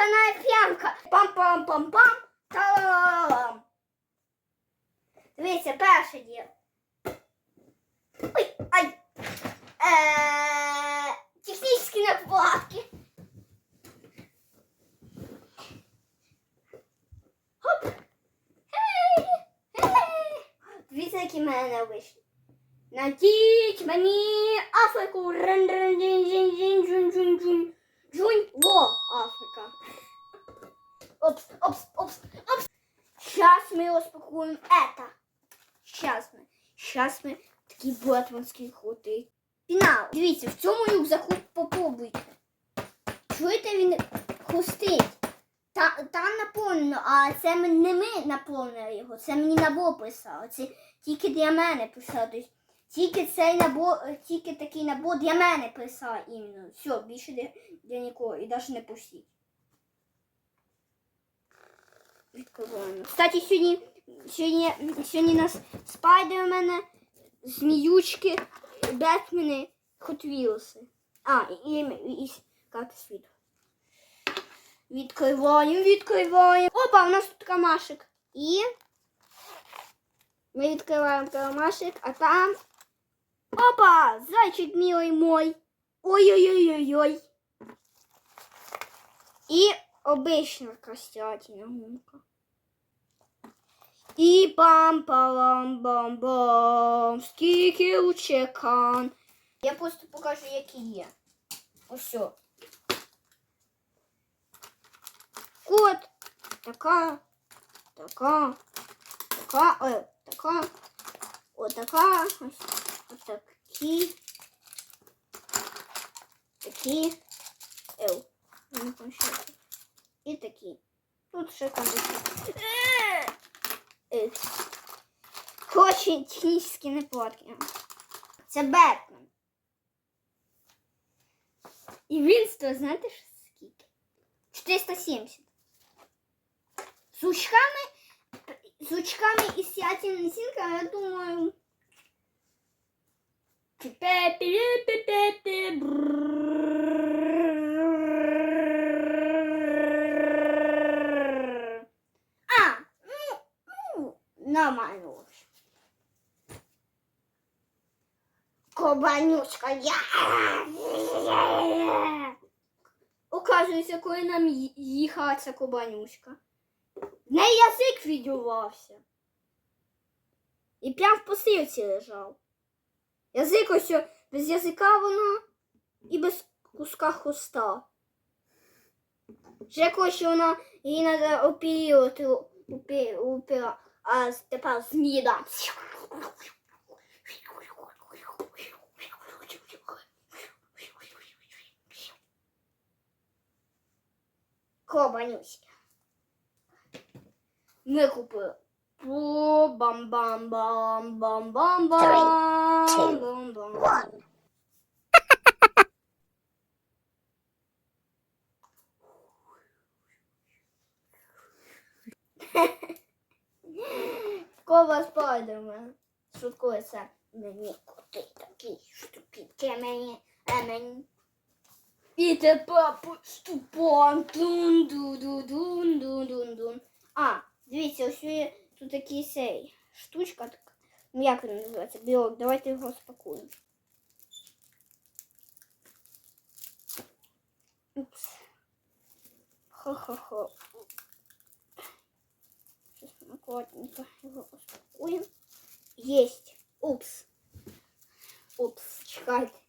Каналі Ф'янка. Пам-пам-пам-пам. Та-ла-ла-ла. Дивіться, перше діло. Ой, ай. Е, Технічні накладки. Хоп. Дивіться, які в мене вийшли. Надіть мені Африку. рин рин дін дін дін джун джун джун джун Во, Африка. Опс, опс, опс, опс. Сейчас мы распакуем это. Сейчас мы. Сейчас мы такий батманський крутий. Фінал. Дивіться, в цьому рюкзаку попробуйте. Чуєте, він хрустить. Та, там наповнено, а це ми- не ми наповнили його, це мені набор писав. Це тільки для мене писав. тільки цей набор, тільки такий набор для мене писав іменно. Все, більше для, для нікого і навіть не пустіть. Відкриваємо. Кстати, сьогодні, сьогодні, сьогодні нас спайдермени, зміючки, бетмени, хотвілси. А, і, і, і, карта світу. Відкриваємо, відкриваємо. Опа, у нас тут камашик. І ми відкриваємо кармашик, а там. Опа! Зайчик милий мой. Ой-ой-ой-ой-ой. І обична костятина гумка. І пам пам бам бам Скільки учекан. Я просто покажу, які є. Ось. Кот. Така. Така. Така. Ой, така. Отака. Ось. Отакі. Такі. Ев. Не це. І такі. Тут ще там такі. Е! Коротше, технічні неполадки. Це Бетмен. І він стоїть, знаєте, скільки? 470. З очками, з очками і сятельним сінками, я думаю. А, ну, ну, нормально. общем. Кабанюшка, я. Оказується, коли нам їхала ця кабанюшка. В неї язик відірвався. І прям в посилці лежав. Язик ось без язика воно і без куска хвоста. Вже коротше вона її треба опілювати, опі- опіла, а тепер зміда. Кобанюська. Ми купили. Бу two, бам бам one. Кова спайдермен. Шуткує. Мені коти такі штуки. Мені, а мені. І тепер поступом. Дун дун дун дун дун дун дун. А, дивіться, ось є тут такий сей. Штучка така. Ну як він називається? Білок. Давайте його спакуємо. Упс. Хо-хо-хо. Сейчас мы аккуратненько его успокоим. Есть. Упс. Упс, чекайте.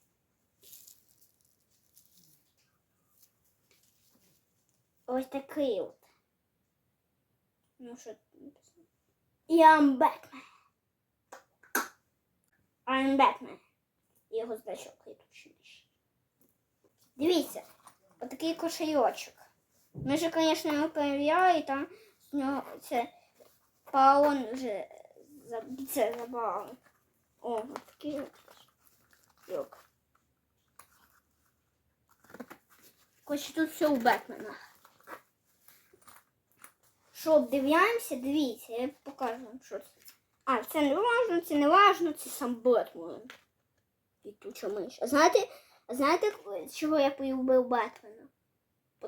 Ось такий от. Ну що тут написано? I'm Batman. I'm Batman. Його значок я тут ще більше. Дивіться, отакий кошельочок. Ми ж, звісно, його перевіряли, там з нього це паон вже це забрали. О, такий от кошельок. Короче, тут все у Бетмена. Що обдивляємося, дивіться, я покажу вам, що це. А, це не важно, це не важно, це сам Бетмен. І тут що миш. А знаєте, а знаєте, чого я полюбив Бетмена?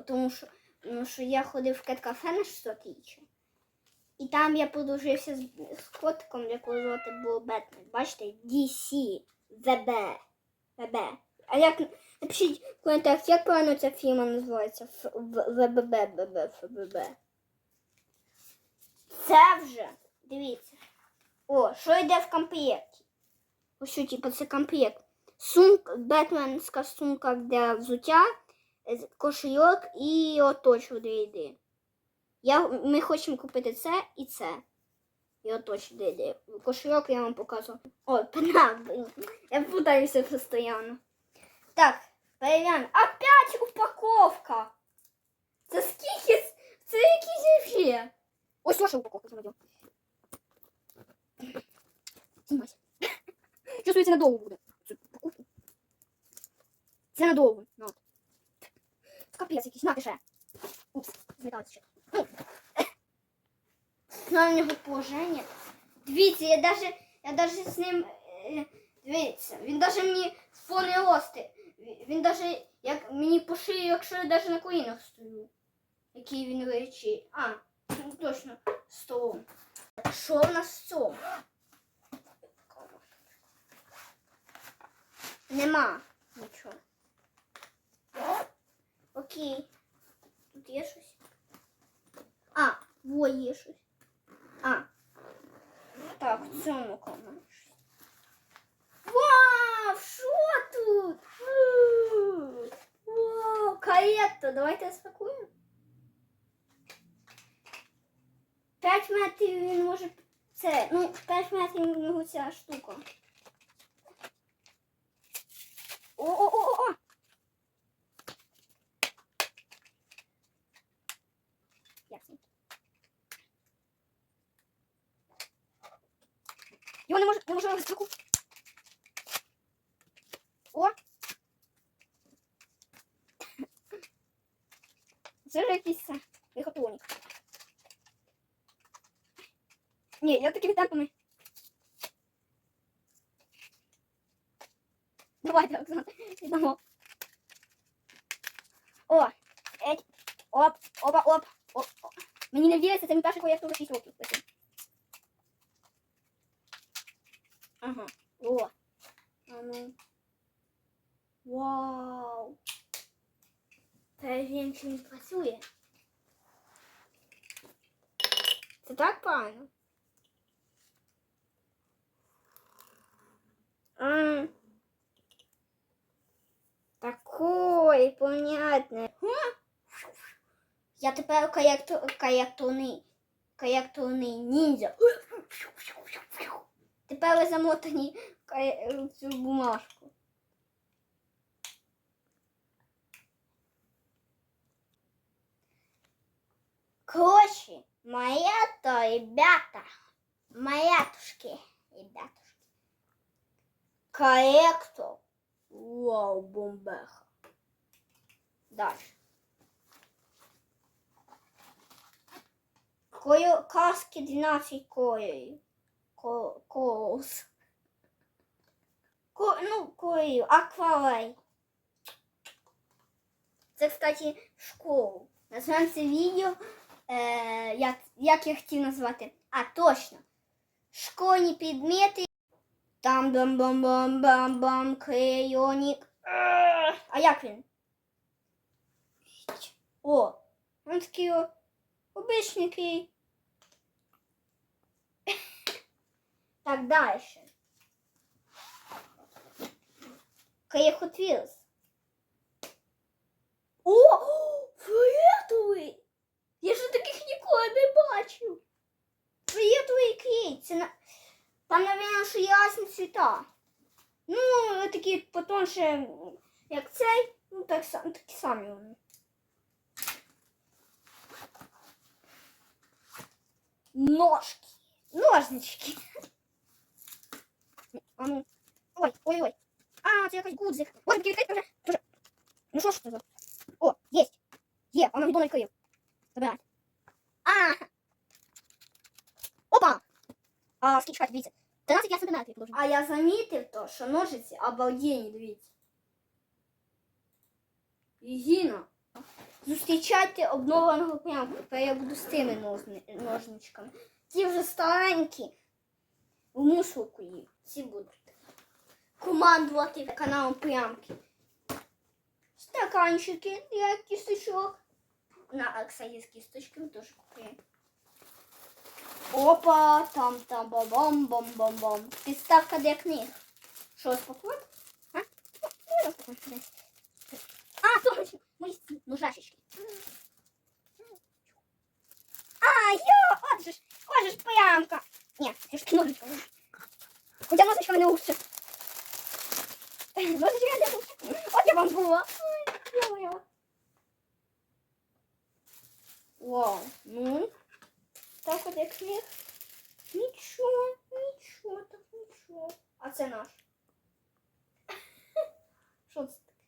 тому що, тому що я ходив в кет-кафе на 600 річчя. І там я подружився з, з котиком, якого звати було Бетмен. Бачите, DC, ВБ. ВБ. А як напишіть в коментарях, як правильно ця фірма називається? ВББ, ББ, ФББ. Це вже, дивіться. О, що йде в комплекті? Ось що, типу, це комплект. Сумка, бетменська сумка для взуття, е, кошельок і оточу для їди. Я, ми хочемо купити це і це. І оточу для їди. Кошельок я вам показував. Пенал, блін. Я путаюся постійно. Так, перевіряємо. Опять упаковка! Це скільки? Це якісь ще? Ось ваша упаковка заводю. Знімайся. Чувствується надовго буде. Це надовго. Ну. Капець якийсь, на, пише. Упс, зміталося ще. На нього положення. Дивіться, я даже, я даже з ним, е, дивіться, він даже мені фони рости. Він даже, як мені по шиї, якщо я даже на колінах стою. Який він речі. А, ну, точно, столом. Що в нас в цьому? Нема нічого. Окей. Тут є щось? А, во є щось. А. Так, в цьому комнаті. Вау, що тут? Вау, каєтто, давайте спакуємо. 5 метрів він може. Це, ну, 5 метрів у нього ця штука. О-о-о-о! Ясно. Його не може, не може штуку. О! Це вже якийсь це, вихотоник. Ні, я такими темпами. Давайте, Оксана, йдемо. О, еть, оп, опа, оп, оп, оп. Мені не віриться, це мій перший проєкт уже 6 років. пишу. Ага, о. А ну. Вау. Перевіримо, чи він працює. Це так правильно? А. Такой понятно. Я тепер каяктуний каяктуний ніндзя. Тепер ви замотані в цю бумажку. Короче, моя то ребята, моя тушки, ребятушки, корректор. Вау, бомбеха. Дальше. Кою каски 12 кої. Ко, колос. Ко, ну, кою, акварель. Це, кстати, школу. Назвемо це відео, е, як, як я хотів назвати. А, точно. Школьні предмети. Там бам бам бам бам бам крейонік. А як він? О, він такий о, обичний крей. Так, далі. Hot Wheels. О, фіолетовий! Я ж таких ніколи не бачив. Фіолетовий крей. Це на... Там, напевно, що є різні цвіта. Ну, такі потонше, як цей, ну так, са- такі самі вони. Ножки. Ножнички. А ну. Ой, ой, ой. А, це якийсь гудзик. Ой, такий відкрити вже. Дуже. Ну що ж це за? О, єсть. Є, вона відомо відкрив. Забирай. А! Опа! А, скільки чекайте, дивіться. 13 я сантиметрів. А я замітив то, що ножиці обалденні, дивіться. Єгіна. зустрічайте обновленого прямку. Тепер я буду з тими ножни- ножничками. Ті вже старенькі. В мусорку їх. Ці будуть. Командувати каналом прямки. Стаканчики для кісточок. На кстати, з кісточками теж купуємо. Опа, там там бам бам бам бам Підставка для книг. Що розпакувати? А? Ну, давай розпакуємо десь. А, точно! Мої ці ножачечки. А, йо, от же ж, от же ж прямка. Ні, це ж ножичка. Хоча ножичка мене лучше. Ножичка не лучше. От я вам була. Ой, йо-моє. Вау, ну. Так от як книг. Нічого, нічого, так нічого. А це наш. Що це таке?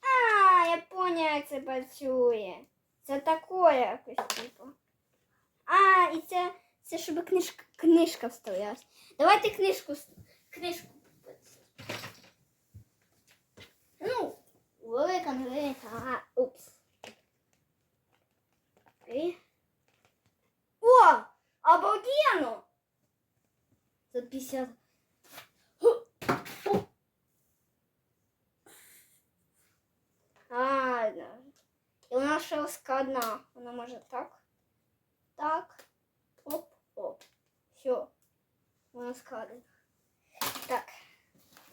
А, я поняла, як це працює. Це таке якось, типу. А, і це, це щоб книжка, книжка вставлялась. Давайте книжку, книжку. Ну, велика, невелика. А, упс. Окей. О! Обалденно! За 50. А, да. І вона ще складна. Вона може так. Так. Оп, оп. Все. Вона складена. Так.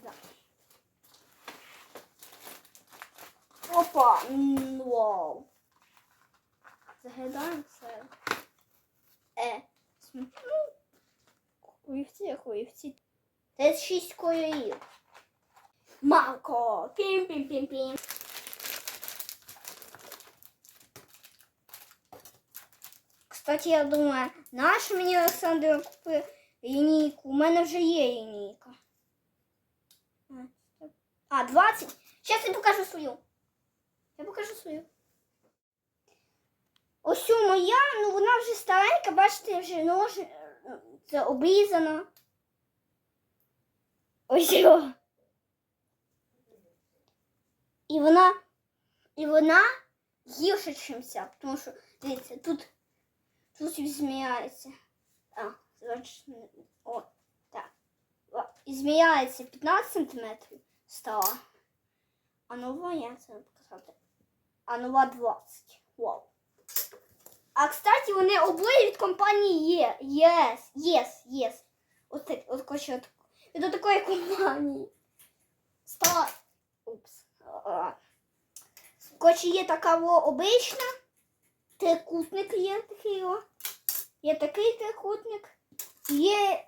Да. Опа! Вау. Заглядаємо це. Е. см- Ну, хуївці, хуївці. Це шість кольорів. Марко. Пім-пім-пім-пім. Кстати, я думаю, наш мені Олександр купив лінійку. У мене вже є лінійка. А, стоп. А, 20. Зараз я покажу свою. Я покажу свою. Ось моя, ну вона вже старенька, бачите, вже нож е, це обрізана. Ось його. І вона, і вона гірше, ця, тому що, дивіться, тут, тут зміяється. А, о, так. І зміяється 15 сантиметрів стала. А нова, я це показати. А нова 20. Вау. А, кстати, вони обоє від компанії Є. Yes, yes, yes. От, от, від такої компанії. Стала. Упс. Коротше, є така во обична. Трикутник є такий о. Є такий трикутник. Є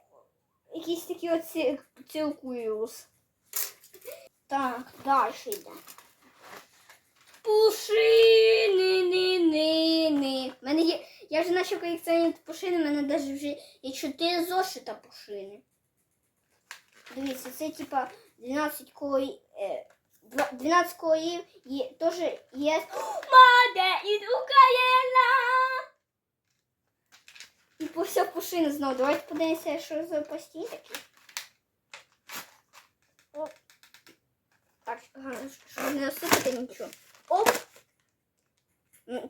якийсь такий оці циркулюс. Так, далі йде. Пушини, ни, ни, ни. Мене є. Я вже почав колекціонувати пушини, в мене навіть вже є 4 зошита пушини. Дивіться, це типа 12 колій. Е, 12 колоїв є, теж є. Маде із Україна! І по вся пушина знову. Давайте подивимося, що за постійні такі. Так, щоб не насипати нічого. Оп!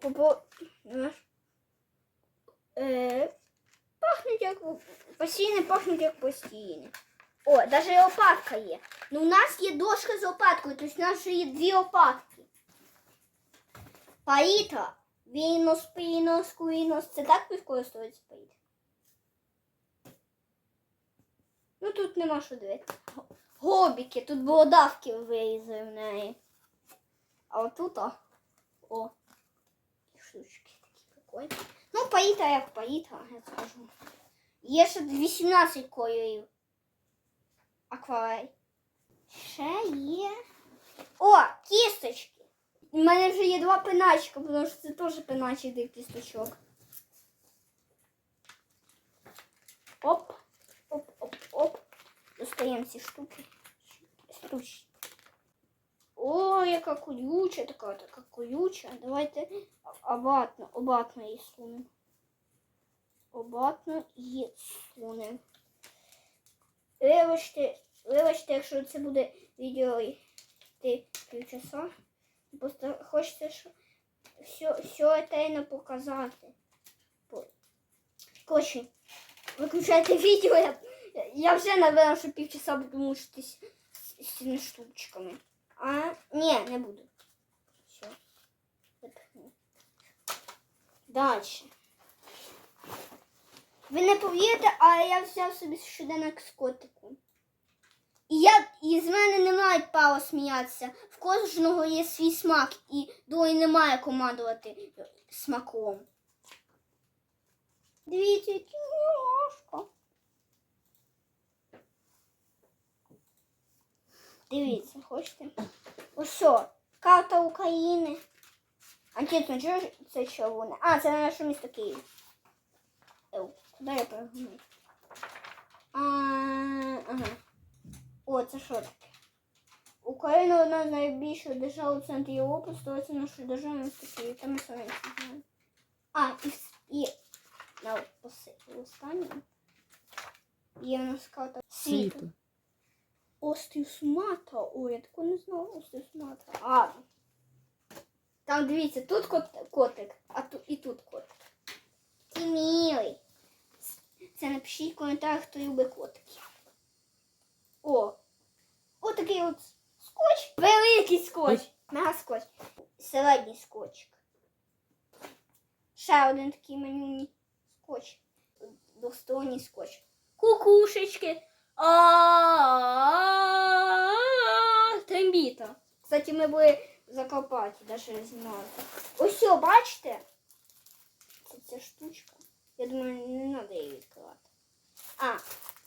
Попо... знаєш, Е, пахнуть як постійне, пахнуть як постійне. О, навіть лопатка є. Ну, у нас є дошка з лопаткою, тобто у нас вже є дві лопатки. Паїта. Вінос, пінос, куїнос. Це так використовується паїта? Ну тут нема що дивитися. Гобіки, тут бородавки вирізали в неї. А отут, о, о, штучки такі прикольні. Ну, паїта як паїта, я скажу. Є ще 18 кольорів. Акварель. Ще є. О, кісточки. У мене вже є два пеначка, тому що це теж пеначик для кісточок. Оп, оп, оп, оп. Достаємо ці штуки. Штучки. О, яка колюча, така, така колюча. Давайте обратно, обратно її сунемо. Обратно її сунемо. Вибачте, вибачте, якщо це буде відео йти півчаса. Просто хочеться що все, все етейно показати. Коротше, виключайте відео. Я, я вже, напевно, що півчаса буду мучитись з цими штучками. А, ні, не буду. Все. Дальше. Ви не повірите, але я взяв собі щоденник з котиком. І, я, і з мене немає права сміятися. В кожного є свій смак, і долі немає командувати смаком. Дивіться, який Дивіться, хочете? Ось що, карта України. А чесно, чого це червоне? А, це наше місто Київ. Ев, куди я перегнув? А, ага. О, це що таке? Україна одна з найбільших держав у центрі Європи, столиця нашої держави місто Київ. Там ми знаємо. А, і, і на останньому є у нас карта світу. Світу. Острів Суматра. Ой, я такого не знала. Острів Суматра. А. Там дивіться, тут кот, котик, а тут і тут котик. Ти милий. Це напишіть в коментарях, хто любить котиків. О! Ось такий от скотч. Великий скотч. Мега скотч. Середній скотчик. Ще один такий манюній скотч. Двосторонній скотч. Кукушечки. А Трембіта. Кстати, ми були в Закарпатті, навіть знімали. Ось, о, бачите? Це ця штучка. Я думаю, не треба її відкривати. А,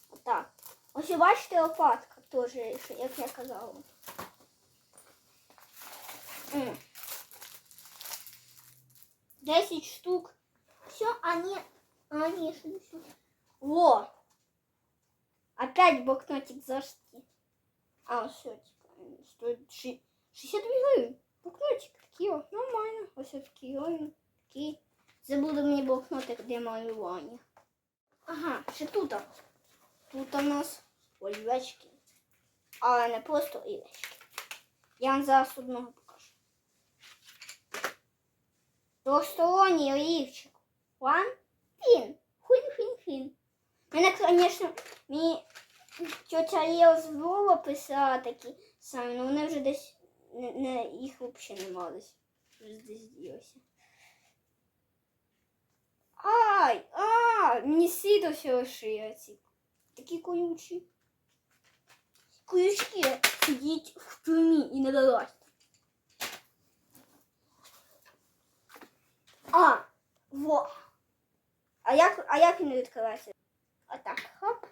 отак. Ось, бачите, лопатка теж, що- як я казала. М. 10 штук. Все, а не... А, не, что не все. Во! Опять блокнотик зашти. А, все, типа, стоит ши- 62 гривен. Блокнотик, вот, нормально. Вот все такие гривен. Забуду мне блокнотик для малювання. Ага, ще тут. Тут у нас олівечки. Але не просто олівечки. Я вам зараз одного покажу. Двосторонній олівчик. One, фін. Фін, фін, фін. Мене, звісно, мені тетя Лео з писала такі самі, але вони вже десь не, не, їх взагалі нема десь. Вже десь ділося. Ай! А! Мені світло все лишили ці. Такі колючі. Колючки сидіть в тюрмі і не долазьте. А! Во! А як, а як він відкривається? Отак, хоп.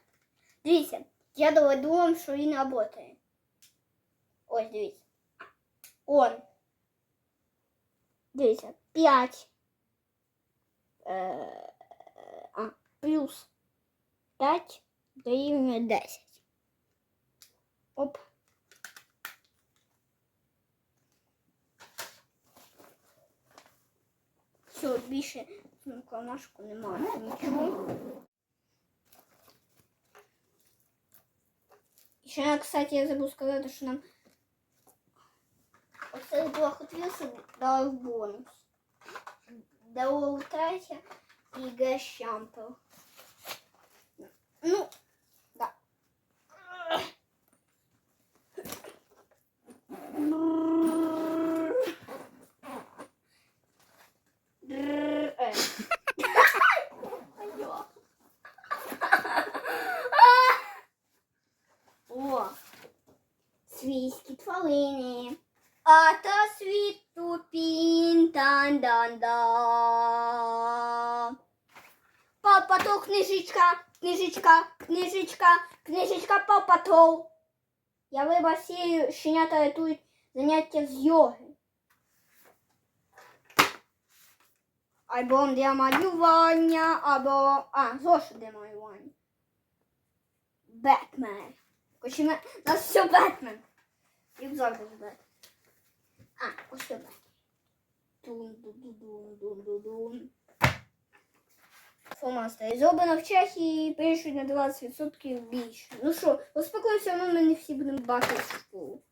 Дивіться, я доведу вам, що він працює. Ось, дивіться. Он. Дивіться, 5. Е, а, плюс 5 дорівнює 10. Оп. Все, більше на кармашку немає нічого. І ще, кстати, я забув сказати, що нам оце два хотілося дали бонус. Дало третє і гещампел. Ну, да. Дрррр, е. Алло. О, свійські А та світу пін-тан-дан-да. Папа, то книжечка, книжечка, книжечка, книжечка, папа, то. Я в басею щенята рятують заняття з йоги. Або для малювання, або... А, зошит для малювання. Бетмен. Короче, ми... у нас все Бетмен. Рюкзак без Бетмен. А, ось все Бетмен. Дун-ду-ду-дун-дун-ду-дун. Фломастери. Зроблено в Чехії, пишуть на 20% більше. Ну що, успокойся, але ми не всі будемо бачити в школу.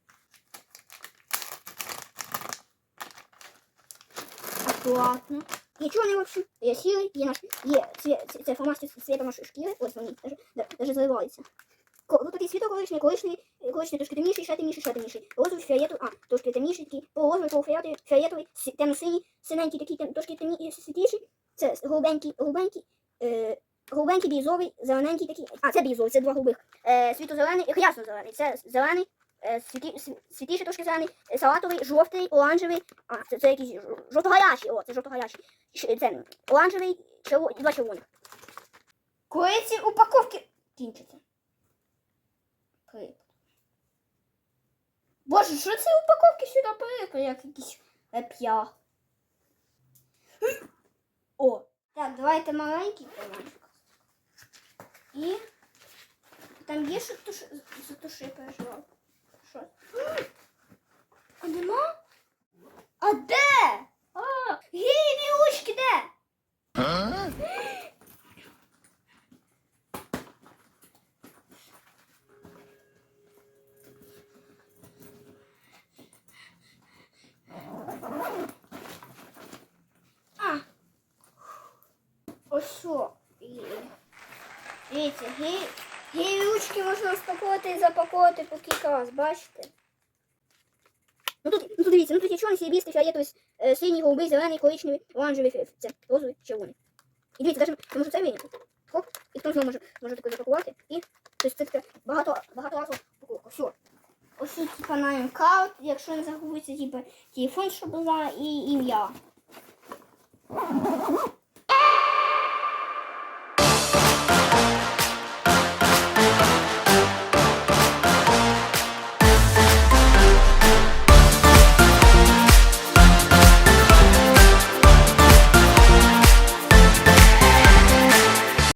безплатно. І чого вони взагалі? Є сіли, є наш, є це, це, це фломастер з цвітом нашої шкіри, ось вони, даже, да- даже заливаються. Ко- Ну, е, колишній трошки темніший, ще темніший, ще темніший. Розовий, фіолетовий, а, трошки темніший, такий полуозовий, полуфіолетовий, фіолетовий, темно-синій, синенький, такий тем, трошки темні, світліший. Це голубенький, голубенький, е, голубенький, бірюзовий, зелененький такий. А, це бірюзовий, це два голубих. Е, світло-зелений, е, ясно-зелений, це зелений, е, світі, сві- трошки зелений, е, салатовий, жовтий, оранжевий, а, це, це якийсь жовто-гарячий, о, це жовто-гарячий. Це оранжевий, черво, два червоних. Коли ці упаковки кінчаться? Приклад. Боже, що ці упаковки сюди приклад, як якісь п'ях. О, так, давайте маленький карманчик. І там є що туш... за то, що я переживав. Що? А нема? А де? А, гей, вілочки, де? А. Ось що. Дивіться, гі... гілючки можна розпакувати і запакувати по кілька раз, бачите? Ну тут, ну тут дивіться, ну тут є чорний, срібістий, фіолетовий, е, синій, голубий, зелений, коричневий, оранжевий, це розовий, червоний. І дивіться, навіть я можу це вийняти. Хоп, і потім знову можу, можу таке запакувати. І тобто це таке багато, багато разів упаковка. Все. Ось тут типа наймкаут, якщо не загубиться, типа телефон, що була, і ім'я.